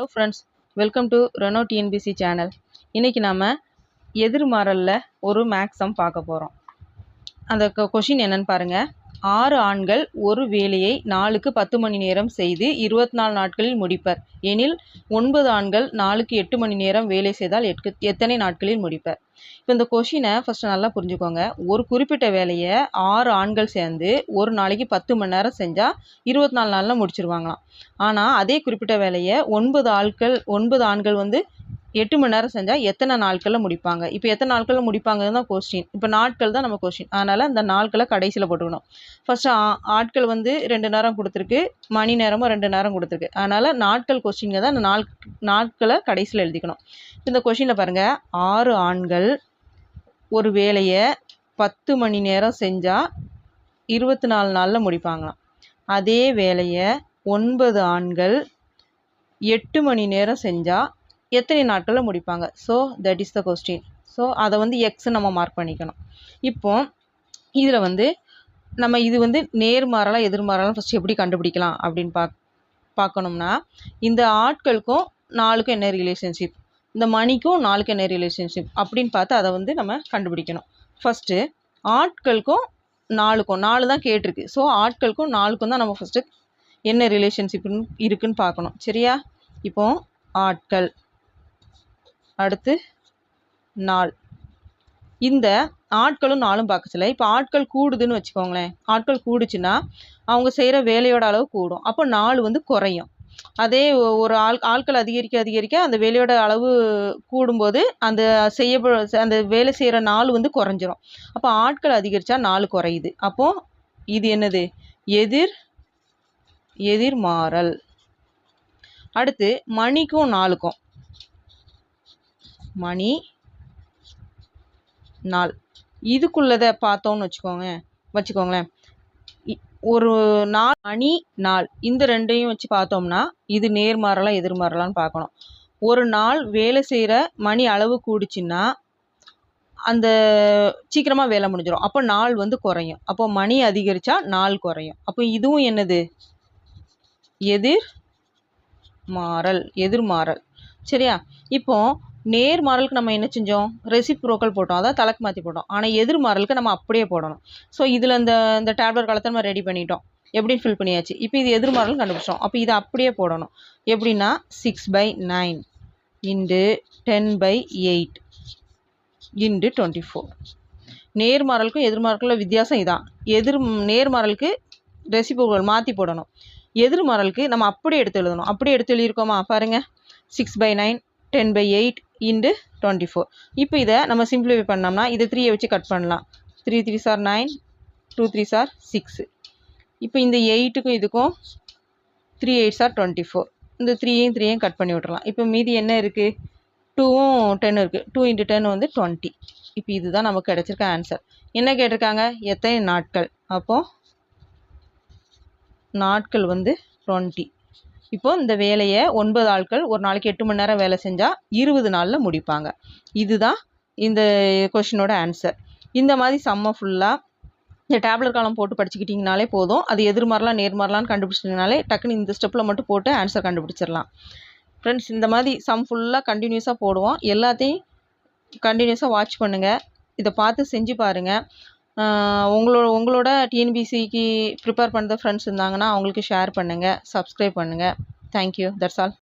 Hello friends welcome to Reno TNPC channel இன்றைக்கி நாம் எதிர்மாறலில் ஒரு மேக்ஸம் பார்க்க போகிறோம் அந்த கொஷின் என்னென்னு பாருங்கள் ஆறு ஆண்கள் ஒரு வேலையை நாளுக்கு பத்து மணி நேரம் செய்து இருபத்தி நாலு நாட்களில் முடிப்பர். எனில் ஒன்பது ஆண்கள் நாளுக்கு எட்டு மணி நேரம் வேலை செய்தால் எட்டு எத்தனை நாட்களில் முடிப்பர்? இப்போ இந்த கொஷினை ஃபஸ்ட்டு நல்லா புரிஞ்சுக்கோங்க. ஒரு குறிப்பிட்ட வேலையை ஆறு ஆண்கள் சேர்ந்து ஒரு நாளைக்கு பத்து மணி நேரம் செஞ்சால் இருபத்தி நாலு நாளில் முடிச்சிருவாங்களாம். ஆனால் அதே குறிப்பிட்ட வேலையை ஒன்பது ஆட்கள் ஒன்பது ஆண்கள் வந்து எட்டு மணி நேரம் செஞ்சால் எத்தனை நாட்களில் முடிப்பாங்க? இப்போ எத்தனை நாட்களில் முடிப்பாங்கன்னு தான் கொஸ்டின் இப்போ நாட்கள் தான் நம்ம கொஸ்டின் அதனால் அந்த நாட்களை கடைசியில் போட்டுக்கணும். ஃபஸ்ட்டு ஆட்கள் வந்து ரெண்டு நேரம் கொடுத்துருக்கு மணி நேரமும் ரெண்டு நேரம் கொடுத்துருக்கு. அதனால் நாட்கள் கொஸ்டின்க தான் அந்த நாள் நாட்களை கடைசியில் எழுதிக்கணும். இந்த கொஷினில் பாருங்கள் ஆறு ஆண்கள் ஒரு வேலையை பத்து மணி நேரம் செஞ்சால் இருபத்தி நாலு நாளில் முடிப்பாங்களாம். அதே வேலையை ஒன்பது ஆண்கள் எட்டு மணி நேரம் செஞ்சால் எத்தனை நாட்களில் முடிப்பாங்க? So that is the question so அதை வந்து எக்ஸ் நம்ம மார்க் பண்ணிக்கணும். இப்போ இதில் வந்து நம்ம இது வந்து நேர்மாறலாம் எதிர்மாறலாம் ஃபஸ்ட்டு எப்படி கண்டுபிடிக்கலாம் அப்படின்னு பாக் பார்க்கணும்னா இந்த ஆட்களுக்கும் நாளுக்கும் என்ன ரிலேஷன்ஷிப் இந்த மணிக்கும் நாளுக்கு என்ன ரிலேஷன்ஷிப் அப்படின்னு பார்த்து அதை வந்து நம்ம கண்டுபிடிக்கணும். ஃபஸ்ட்டு ஆட்களுக்கும் நாளுக்கும் நாலு தான் கேட்டிருக்கு. ஸோ ஆட்களுக்கும் நாளுக்கும் தான் நம்ம ஃபஸ்ட்டு என்ன ரிலேஷன்ஷிப்னு இருக்குன்னு பார்க்கணும். சரியா? இப்போ ஆட்கள். அடுத்து நாள். இந்த ஆட்களும் நாளும் பார்க்கச்சல இப்போ ஆட்கள் கூடுதுன்னு வச்சுக்கோங்களேன். ஆட்கள் கூடுச்சுன்னா அவங்க செய்கிற வேலையோட அளவு கூடும். அப்போ நாள் வந்து குறையும். அதே ஒரு ஆள் ஆட்கள் அதிகரிக்க அதிகரிக்க அந்த வேலையோட அளவு கூடும்போது அந்த செய்ய அந்த வேலை செய்கிற நாள் வந்து குறைஞ்சிரும். அப்போ ஆட்கள் அதிகரித்தா நாள் குறையுது. அப்போது இது என்னது? எதிர் எதிர்மாறல். அடுத்து மணிக்கும் நாளுக்கும். மணி நாள். இதுக்குள்ளதை பார்த்தோன்னு வச்சுக்கோங்க வச்சுக்கோங்களேன். ஒரு நாள் மணி நாள். இந்த ரெண்டையும் வச்சு பார்த்தோம்னா இது நேர்மாறலாம் எதிர்மாறலாம்னு பார்க்கணும். ஒரு நாள் வேலை செய்கிற மணி அளவு கூடுச்சுன்னா அந்த சீக்கிரமாக வேலை முடிஞ்சிடும் அப்போ நாள் வந்து குறையும். அப்போ மணி அதிகரித்தா நாள் குறையும். அப்போ இதுவும் என்னது? எதிர் மாறல் எதிர்மாறல். சரியா? இப்போ நேர்மாறலுக்கு நம்ம என்ன செஞ்சோம்? ரெசிப்ரோக்கல் போட்டோம். அதாவது தலைக்கு மாற்றி போட்டோம். ஆனால் எதிர்மாறலுக்கு நம்ம அப்படியே போடணும். ஸோ இதில் இந்த இந்த டேப்லெட் காலத்தை நம்ம ரெடி பண்ணிட்டோம். எப்படின்னு ஃபில் பண்ணியாச்சு. இப்போ இது எதிர்மாறல் கண்டுபிடிச்சோம் அப்போ இதை அப்படியே போடணும். எப்படின்னா six by nine into ten by eight into twenty four நேர்மாறலுக்கும் எதிர்மாறலுக்குள்ள வித்தியாசம் இதான். எதிர் நேர்மாறலுக்கு ரெசிப்ரோக்கல் மாற்றி போடணும். எதிர்மாறலுக்கு நம்ம அப்படியே எடுத்து எழுதணும். அப்படியே எடுத்து எழுதியிருக்கோமா? பாருங்கள் six by nine ten by eight into twenty four இப்போ இதை நம்ம சிம்பிளிஃபை பண்ணோம்னா இதை த்ரீயை வச்சு கட் பண்ணலாம். Three threes are nine two threes are six இப்போ இந்த எயிட்டுக்கும் இதுக்கும் three eights are twenty four இந்த த்ரீயையும் த்ரீயும் கட் பண்ணி விட்றலாம் இப்போ மீதி என்ன இருக்குது டூவும் டென் இருக்குது டூ இன்ட்டு டென் வந்து டுவெண்ட்டி இப்போ இதுதான் நமக்கு கிடச்சிருக்க ஆன்சர் என்ன கேட்டிருக்காங்க? எத்தனை நாட்கள்? அப்போது நாட்கள் வந்து டுவெண்ட்டி இப்போ இந்த வேலையை ஒன்பது ஆட்கள் ஒரு நாளைக்கு எட்டு மணி நேரம் வேலை செஞ்சால் இருபது நாளில் முடிப்பாங்க. இதுதான் இந்த கொஷினோட ஆன்சர் இந்த மாதிரி செம்ம ஃபுல்லாக இந்த டேப்லெட் காலம் போட்டு படிச்சுக்கிட்டிங்கனாலே போதும். அது எதிர்மாறலாம் நேர்மாறலான்னு கண்டுபிடிச்சிங்கனாலே டக்குன்னு இந்த ஸ்டெப்பில் மட்டும் போட்டு ஆன்சர் கண்டுபிடிச்சிடலாம். ஃப்ரெண்ட்ஸ் இந்த மாதிரி சம் ஃபுல்லாக கண்டினியூஸாக போடுவோம். எல்லாத்தையும் கண்டினியூஸாக வாட்ச் பண்ணுங்கள் இதை பார்த்து செஞ்சு பாருங்கள் உங்களோட உங்களோட டிஎன்பிசிக்கு ப்ரிப்பேர் பண்ணுற ஃப்ரெண்ட்ஸ் இருந்தாங்கன்னா அவங்களுக்கு ஷேர் பண்ணுங்கள் சப்ஸ்க்ரைப் பண்ணுங்கள் தேங்க் யூ தட்ஸ் ஆல்